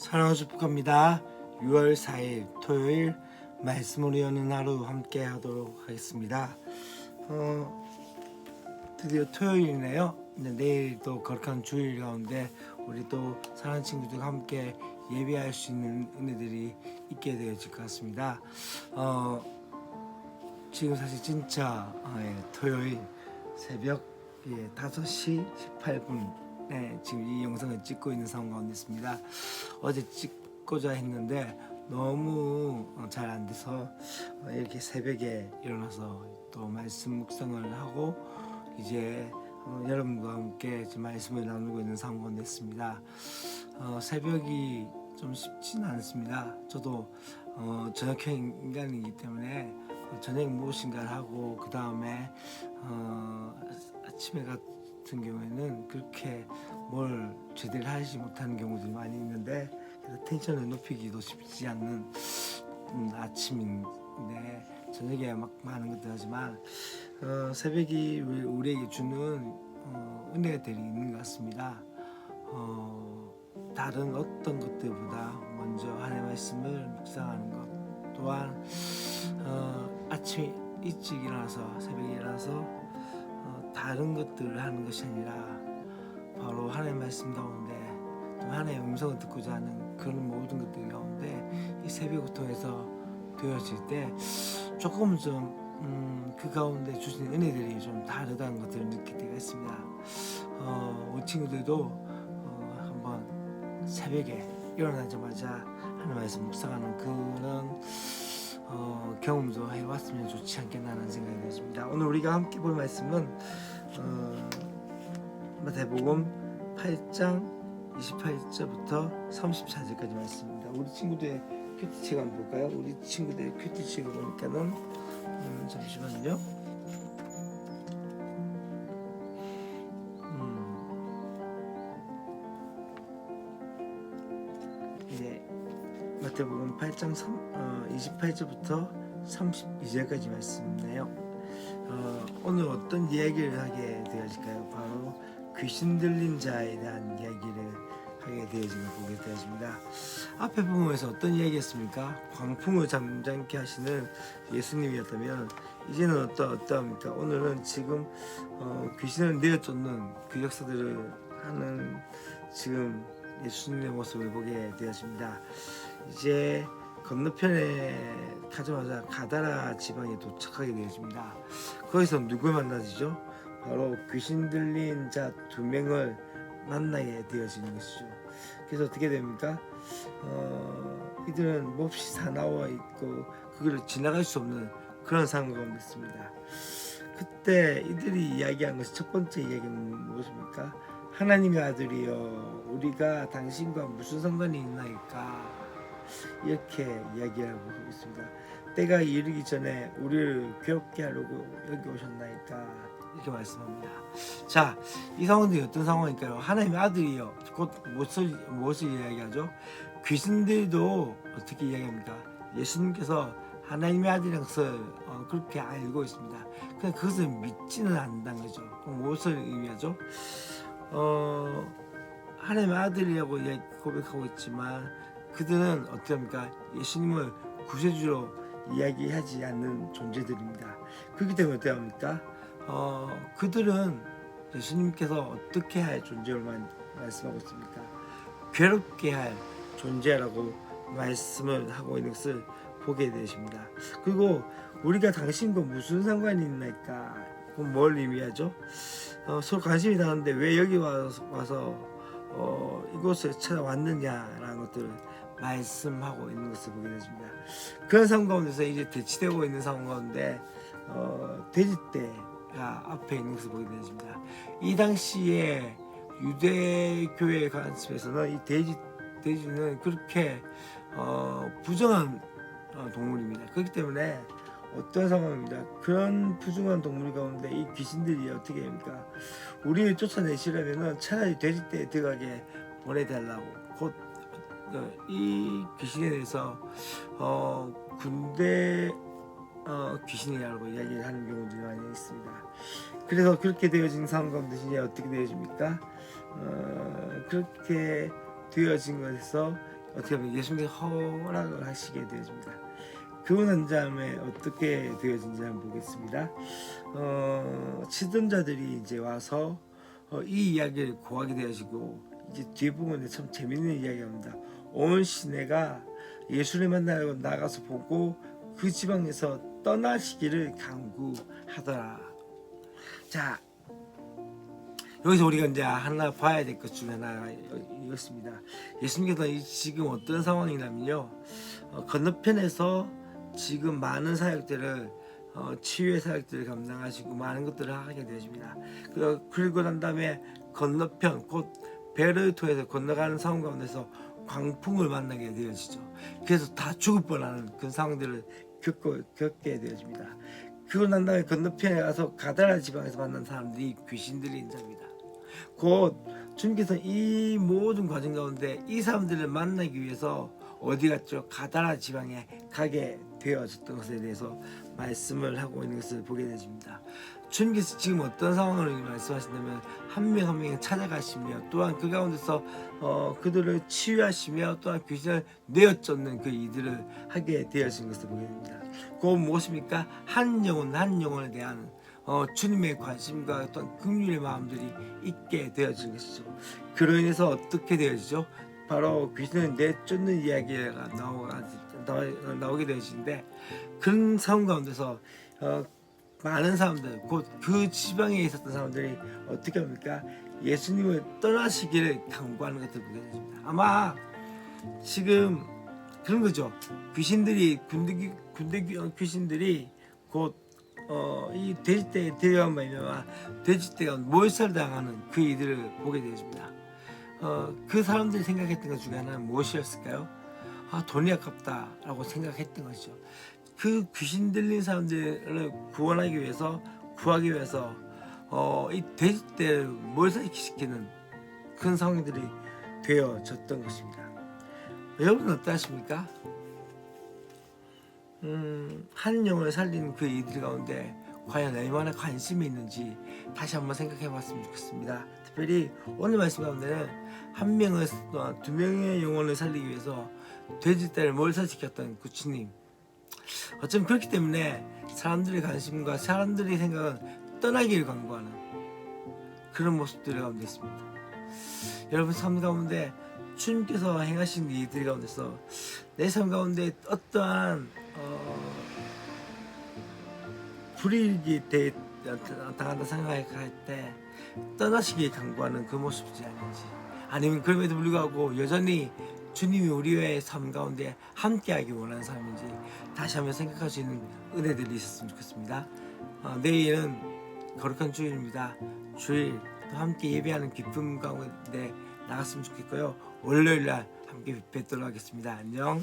사랑하는 축복합니다. 6월 4일 토요일 말씀으로 여는 하루 함께 하도록 하겠습니다. 어, 드디어 토요일이네요. 내일도 거룩한 주일 가운데 우리 또 사랑하는 친구들과 함께 예배할 수 있는 은혜들이 있게 되어질 것 같습니다. 어, 지금 사실 진짜 어, 예, 토요일 새벽 예, 5시 18분 네, 지금 이 영상을 찍고 있는 상황 가운데 있습니다. 어제 찍고자 했는데 너무 잘 안 돼서 어, 이렇게 새벽에 일어나서 또 말씀 묵상을 하고 이제 어, 여러분과 함께 말씀을 나누고 있는 상황 가운데 있습니다. 어, 새벽이 좀 쉽지는 않습니다. 저도 어, 저녁형 인간이기 때문에 어, 저녁 무엇인가를 하고 그 다음에 어, 아침에 같은 경우에는 그렇게 뭘 제대로 하지 못하는 경우들이 많이 있는데 그래서 텐션을 높이기도 쉽지 않는 음, 아침인데 저녁에 막 많은 것들 하지만 어, 새벽이 우리- 우리에게 주는 어, 은혜들이 있는 것 같습니다. 어, 다른 어떤 것들보다 먼저 하나님의 말씀을 묵상하는 것 또한 어, 아침에 일찍 일어나서 새벽에 일어나서 어, 다른 것 들을 하는 것이 아니라 바로 하나님의 말씀 가운데 또 하나님의 음성을 듣고자 하는 그런 모든 것들 가운데 이 새벽을 통해서 되어질 때 조금 좀그 가운데 주신 은혜들이 좀 다르다는 것들을 느낄 때가 있습니다. 어, 우리 친구들도 어, 한번 새벽에 일어나자마자 하나님 말씀 묵상하는 그런 어, 경험도 해봤으면 좋지 않겠나라는 생각이 들습니다. 오늘 우리가 함께 볼 말씀은 어, 마태복음 8장 28절부터 34절까지 말씀입니다. 우리 친구들의 큐티책 한번 볼까요? 우리 친구들의 큐티책을 보니까는 음, 잠시만요. 음, 이제 마태복음 8장 3, 어, 28절부터 32절까지 말씀이네요. 어, 오늘 어떤 이야기를 하게 되어질까요? 바로 귀신 들린 자에 대한 이야기를 하게 되어지는 보게 되어집니다. 앞에 부분에서 어떤 이야기였습니까? 광풍을 잠잠케 하시는 예수님이었다면 이제는 어떠 어떠합니까? 오늘은 지금 어, 귀신을 내어쫓는 그 역사들을 하는 지금 예수님의 모습을 보게 되어집니다. 이제 건너편에 가자마자 가다라 지방에 도착하게 되어집니다. 거기서 누굴 만나지죠? 바로 귀신 들린 자 두 명을 만나게 되어지는 것이죠. 그래서 어떻게 됩니까? 어, 이들은 몹시 사나워 있고 그걸 지나갈 수 없는 그런 상황 가운데 있습니다. 그때 이들이 이야기한 것이 첫 번째 이야기는 무엇입니까? 하나님의 아들이여 우리가 당신과 무슨 상관이 있나이까 이렇게 이야기하고 있습니다. 때가 이르기 전에 우리를 괴롭게 하려고 여기 오셨나이까 이렇게 말씀합니다. 자, 이 상황들이 어떤 상황일까요? 하나님의 아들이요. 곧 무엇을 무엇을 이야기하죠? 귀신들도 어떻게 이야기합니까? 예수님께서 하나님의 아들이라는 것을 어, 그렇게 알고 있습니다. 그냥 그것을 믿지는 않는다는 거죠. 그럼 무엇을 의미하죠? 어, 하나님의 아들이라고 고백하고 있지만 그들은 어떻게 합니까? 예수님을 구세주로 이야기하지 않는 존재들입니다. 그렇기 때문에 어떻게 합니까? 어, 그들은 예수님께서 어떻게 할 존재로만 말씀하고 있습니까? 괴롭게 할 존재라고 말씀을 하고 있는 것을 보게 되십니다. 그리고 우리가 당신과 무슨 상관이 있나이까? 그럼 뭘 의미하죠? 어, 서로 관심이 다른데 왜 여기 와서, 와서 어, 이곳에 찾아왔느냐라는 것들을 말씀하고 있는 것을 보게 되십니다. 그런 상황 가운데서 이제 대치되고 있는 상황 가운데 어, 돼지떼가 앞에 있는 것을 보게 되십니다. 이 당시에 유대교회 관습에서는 이 돼지 돼지는 그렇게 어, 부정한 어, 동물입니다. 그렇기 때문에 어떤 상황입니다. 그런 부정한 동물 가운데 이 귀신들이 어떻게 합니까? 우리를 쫓아내시려면은 차라리 돼지떼에 들어가게 보내달라고 곧이 귀신에 대해서 어, 군대 어, 귀신이라고 이야기를 하는 경우들이 많이 있습니다. 그래서 그렇게 되어진 상황 가운데 이제 어떻게 되어집니까? 어, 그렇게 되어진 것에서 어떻게 보면 예수님께 허락을 하시게 되어집니다. 그분은 다음에 어떻게 되어진지 한번 보겠습니다. 어, 치든자들이 이제 와서 어, 이 이야기를 고하게 되어지고 이제 뒤에 부분에 참 재밌는 이야기입니다. 온 시내가 예수를 만나고 나가서 보고 그 지방에서 떠나시기를 강구하더라. 자 여기서 우리가 이제 하나 봐야 될 것 중에 하나 이것입니다. 예수님께서 이 지금 어떤 상황이냐면요. 어, 건너편에서 지금 많은 사역들을 어, 치유의 사역들을 감당하시고 많은 것들을 하게 되십니다. 그- 그리고 난 다음에 건너편 곧 배를 통해서 건너가는 상황 가운데서 광풍을 만나게 되어지죠. 그래서 다 죽을 뻔하는 그런 상황들을 겪고, 겪게 되어집니다. 그러고 난 다음에 건너편에 가서 가다라 지방에서 만난 사람들이 귀신들이 인자입니다. 곧 주님께서 이 모든 과정 가운데 이 사람들을 만나기 위해서 어디 갔죠? 가다라 지방에 가게 되어졌던 것에 대해서 말씀을 하고 있는 것을 보게 되십니다. 주님께서 지금 어떤 상황을 말씀하신다면 한 명 한 명 찾아가시며 또한 그 가운데서 어, 그들을 치유하시며 또한 귀신을 내어쫓는 그 이들을 하게 되어진 것을 보게 됩니다. 그건 무엇입니까? 한 영혼 한 영혼에 대한 어, 주님의 관심과 어떤 긍휼의 마음들이 있게 되어진 것이죠. 그로 인해서 어떻게 되어지죠? 바로 귀신을 내쫓는 이야기가 나오가, 나오- 나오게 되어지는데 그런 상황 가운데서 어, 많은 사람들 곧 그 지방에 있었던 사람들이 어떻게 합니까? 예수님을 떠나시기를 강구하는 것을 보게 됩니다. 아마 지금 그런 거죠. 귀신들이 군대 귀- 군대 귀신들이 곧 어, 이 돼지떼에 데려간 말이야 돼지떼가 몰살당하는 그 이들을 보게 되십니다. 어, 그 사람들이 생각했던 것 중에 하나는 무엇이었을까요? 아, 돈이 아깝다라고 생각했던 것이죠. 그 귀신 들린 사람들을 구원하기 위해서 구하기 위해서 어, 이 돼지떼를 몰살시키는 그런 상황들이 되어졌던 것입니다. 여러분은 어떠십니까? 음, 한 영혼을 살리는 그 이들 가운데 과연 얼마나 관심이 있는지 다시 한번 생각해 봤으면 좋겠습니다. 특별히 오늘 말씀 가운데는 한 명을 또한 두 명의 영혼을 살리기 위해서 돼지떼를 몰살시켰던 그 주님 어쩜 그렇기 때문에 사람들의 관심과 사람들의 생각은 떠나기를 강구하는 그런 모습들 가운데 있습니다. 여러분 삶 가운데 주님께서 행하신 일들 가운데서 내 삶 가운데 어떠한 어, 불이익이 되, 당한다 생각할 때 떠나시기 강구하는 그 모습이지 아닌지 아니면 그럼에도 불구하고 여전히 주님이 우리의 삶 가운데 함께하기 원하는 삶인지 다시 한번 생각할 수 있는 은혜들이 있었으면 좋겠습니다. 어, 내일은 거룩한 주일입니다. 주일 또 함께 예배하는 기쁨 가운데 나갔으면 좋겠고요. 월요일 날 함께 뵙도록 하겠습니다. 안녕.